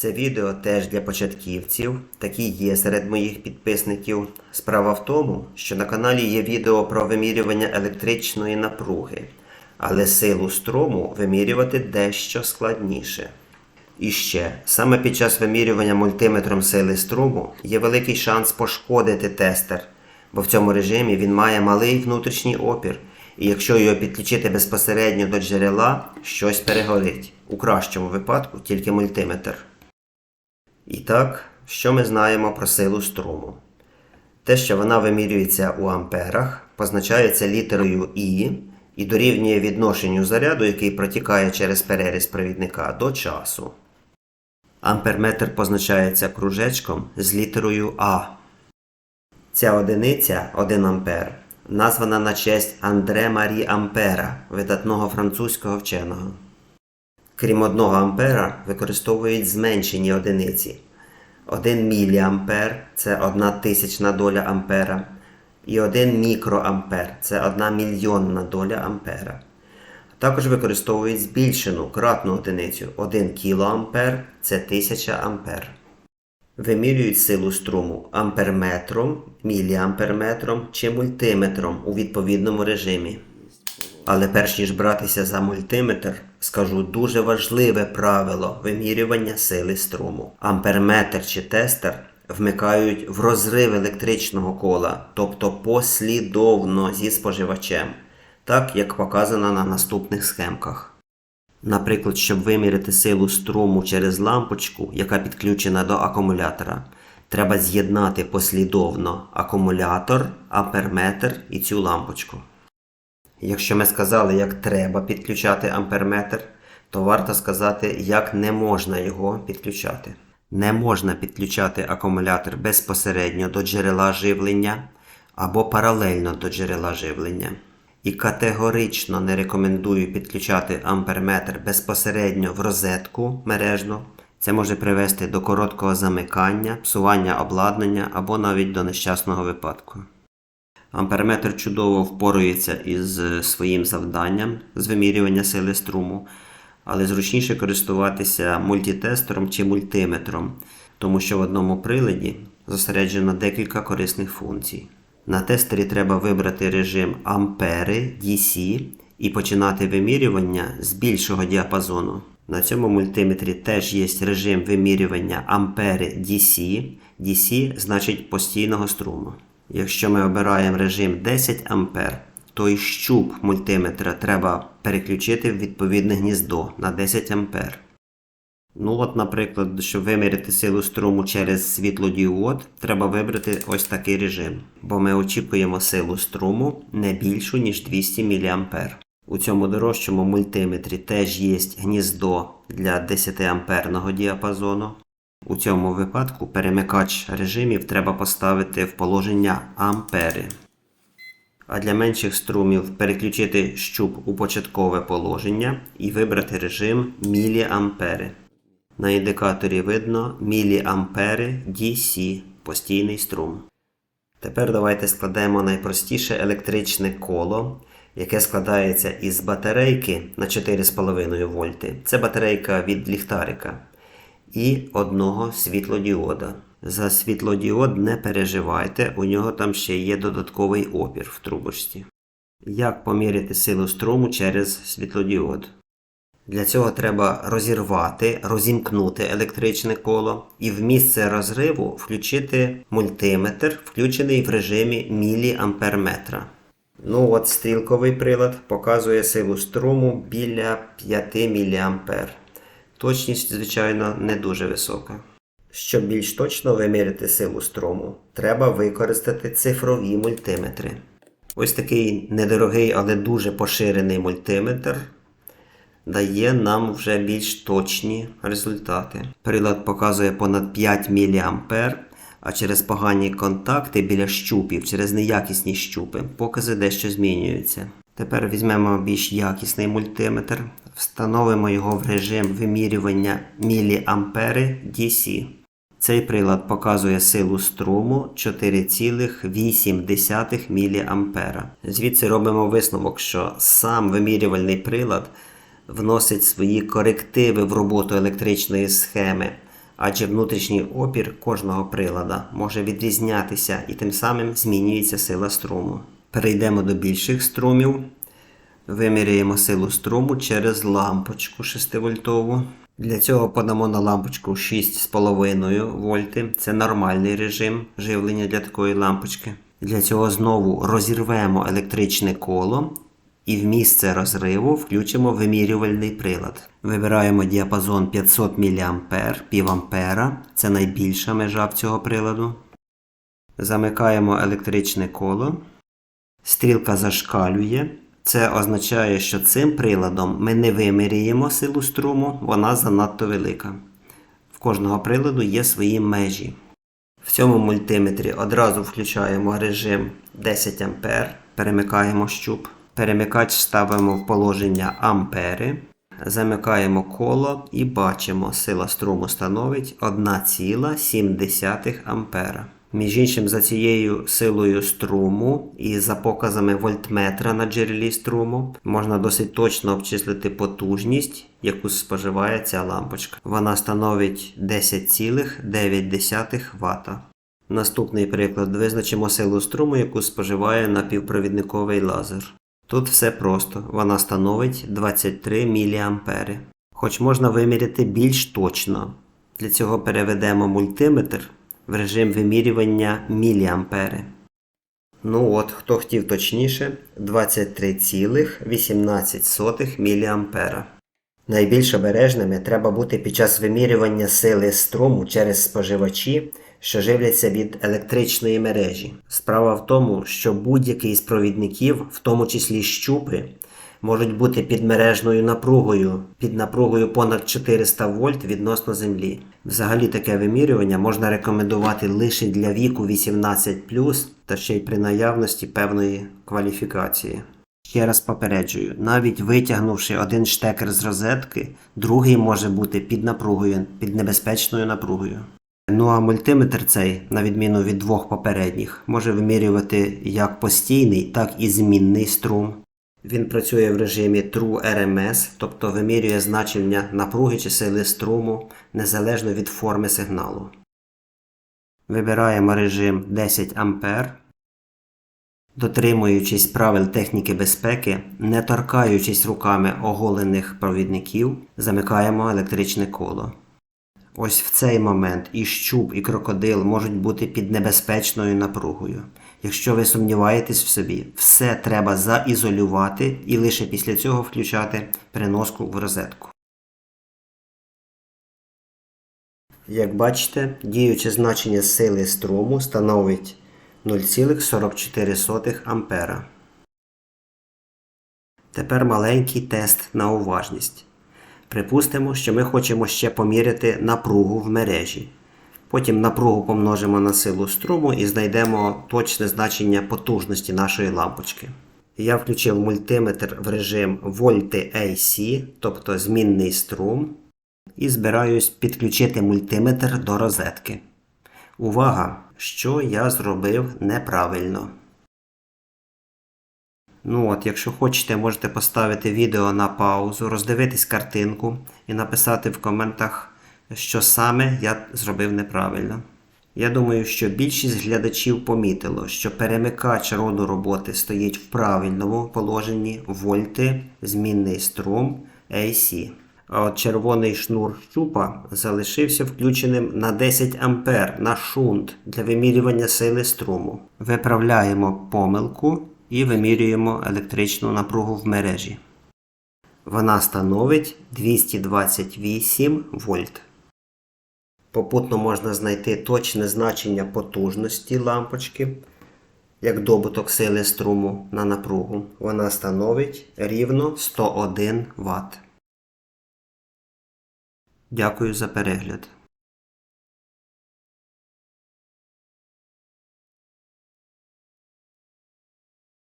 Це відео теж для початківців, такі є серед моїх підписників. Справа в тому, що на каналі є відео про вимірювання електричної напруги, але силу струму вимірювати дещо складніше. І ще, саме під час вимірювання мультиметром сили струму є великий шанс пошкодити тестер, бо в цьому режимі він має малий внутрішній опір, і якщо його підключити безпосередньо до джерела, щось перегорить. У кращому випадку тільки мультиметр. І так, що ми знаємо про силу струму? Те, що вона вимірюється у амперах, позначається літерою І і дорівнює відношенню заряду, який протікає через переріз провідника до часу. Амперметр позначається кружечком з літерою А. Ця одиниця 1 ампер названа на честь Андре Марі Ампера, видатного французького вченого. Крім 1 ампера, використовують зменшені одиниці. 1 міліампер це 1 тисячна доля ампера, і 1 мікроампер це 1 мільйонна доля ампера. Також використовують збільшену кратну одиницю 1 кілоампер це 1000 ампер. Вимірюють силу струму амперметром, міліамперметром чи мультиметром у відповідному режимі. Але перш ніж братися за мультиметр, скажу дуже важливе правило вимірювання сили струму. Амперметр чи тестер вмикають в розрив електричного кола, тобто послідовно зі споживачем, так як показано на наступних схемках. Наприклад, щоб виміряти силу струму через лампочку, яка підключена до акумулятора, треба з'єднати послідовно акумулятор, амперметр і цю лампочку. Якщо ми сказали, як треба підключати амперметр, то варто сказати, як не можна його підключати. Не можна підключати акумулятор безпосередньо до джерела живлення або паралельно до джерела живлення. І категорично не рекомендую підключати амперметр безпосередньо в розетку мережну. Це може привести до короткого замикання, псування обладнання або навіть до нещасного випадку. Амперметр чудово впорується із своїм завданням з вимірювання сили струму, але зручніше користуватися мультитестером чи мультиметром, тому що в одному приладі зосереджено декілька корисних функцій. На тестері треба вибрати режим ампери DC і починати вимірювання з більшого діапазону. На цьому мультиметрі теж є режим вимірювання ампери DC. DC значить постійного струму. Якщо ми обираємо режим 10 А, то і щуп мультиметра треба переключити в відповідне гніздо на 10 А. Ну от, наприклад, щоб виміряти силу струму через світлодіод, треба вибрати ось такий режим, бо ми очікуємо силу струму не більшу, ніж 200 мА. У цьому дорожчому мультиметрі теж є гніздо для 10 амперного діапазону. У цьому випадку перемикач режимів треба поставити в положення ампери. А для менших струмів переключити щуп у початкове положення і вибрати режим міліампери. На індикаторі видно міліампери DC постійний струм. Тепер давайте складемо найпростіше електричне коло, яке складається із батарейки на 4,5 вольти. Це батарейка від ліхтарика. І одного світлодіода. За світлодіод не переживайте, у нього там ще є додатковий опір в трубочці. Як поміряти силу струму через світлодіод? Для цього треба розірвати, розімкнути електричне коло і в місце розриву включити мультиметр, включений в режимі міліамперметра. Ну от стрілковий прилад показує силу струму біля 5 мА. Точність, звичайно, не дуже висока. Щоб більш точно виміряти силу струму, треба використати цифрові мультиметри. Ось такий недорогий, але дуже поширений мультиметр дає нам вже більш точні результати. Прилад показує понад 5 мА, а через погані контакти біля щупів, через неякісні щупи, покази дещо змінюються. Тепер візьмемо більш якісний мультиметр, встановимо його в режим вимірювання міліампери DC. Цей прилад показує силу струму 4,8 мА. Звідси робимо висновок, що сам вимірювальний прилад вносить свої корективи в роботу електричної схеми, адже внутрішній опір кожного прилада може відрізнятися і тим самим змінюється сила струму. Перейдемо до більших струмів. Виміряємо силу струму через лампочку 6-вольтову. Для цього подамо на лампочку 6,5 вольти. Це нормальний режим живлення для такої лампочки. Для цього знову розірвемо електричне коло і в місце розриву включимо вимірювальний прилад. Вибираємо діапазон 500 мА, пів. Це найбільша межа цього приладу. Замикаємо електричне коло. Стрілка зашкалює. Це означає, що цим приладом ми не виміряємо силу струму, вона занадто велика. В кожного приладу є свої межі. В цьому мультиметрі одразу включаємо режим 10 А, перемикаємо щуп. Перемикач ставимо в положення ампери. Замикаємо коло і бачимо, сила струму становить 1,7 ампера. Між іншим, за цією силою струму і за показами вольтметра на джерелі струму можна досить точно обчислити потужність, яку споживає ця лампочка. Вона становить 10,9 Вт. Наступний приклад визначимо силу струму, яку споживає напівпровідниковий лазер. Тут все просто, вона становить 23 мА. Хоч можна виміряти більш точно. Для цього переведемо мультиметр в режим вимірювання міліампери. Ну от, хто хотів точніше, 23,18 мА. Найбільш обережними треба бути під час вимірювання сили струму через споживачі, що живляться від електричної мережі. Справа в тому, що будь-який з провідників, в тому числі щупи, можуть бути під мережною напругою, під напругою понад 400 вольт відносно землі. Взагалі таке вимірювання можна рекомендувати лише для віку 18 та ще й при наявності певної кваліфікації. Ще раз попереджую, навіть витягнувши один штекер з розетки, другий може бути під напругою, під небезпечною напругою. Ну а мультиметр цей, на відміну від двох попередніх, може вимірювати як постійний, так і змінний струм. Він працює в режимі True RMS, тобто вимірює значення напруги чи сили струму незалежно від форми сигналу. Вибираємо режим 10 А. Дотримуючись правил техніки безпеки, не торкаючись руками оголених провідників, замикаємо електричне коло. Ось в цей момент і щуп, і крокодил можуть бути під небезпечною напругою. Якщо ви сумніваєтесь в собі, все треба заізолювати і лише після цього включати переноску в розетку. Як бачите, діюче значення сили струму становить 0,44 А. Тепер маленький тест на уважність. Припустимо, що ми хочемо ще поміряти напругу в мережі. Потім напругу помножимо на силу струму і знайдемо точне значення потужності нашої лампочки. Я включив мультиметр в режим вольти AC, тобто змінний струм, і збираюсь підключити мультиметр до розетки. Увага! Що я зробив неправильно. Ну от, якщо хочете, можете поставити відео на паузу, роздивитись картинку і написати в коментах, що саме я зробив неправильно. Я думаю, що більшість глядачів помітило, що перемикач роду роботи стоїть в правильному положенні вольти, змінний струм AC. А от червоний шнур щупа залишився включеним на 10 А на шунт для вимірювання сили струму. Виправляємо помилку і вимірюємо електричну напругу в мережі. Вона становить 228 вольт. Попутно можна знайти точне значення потужності лампочки, як добуток сили струму на напругу. Вона становить рівно 101 Вт. Дякую за перегляд.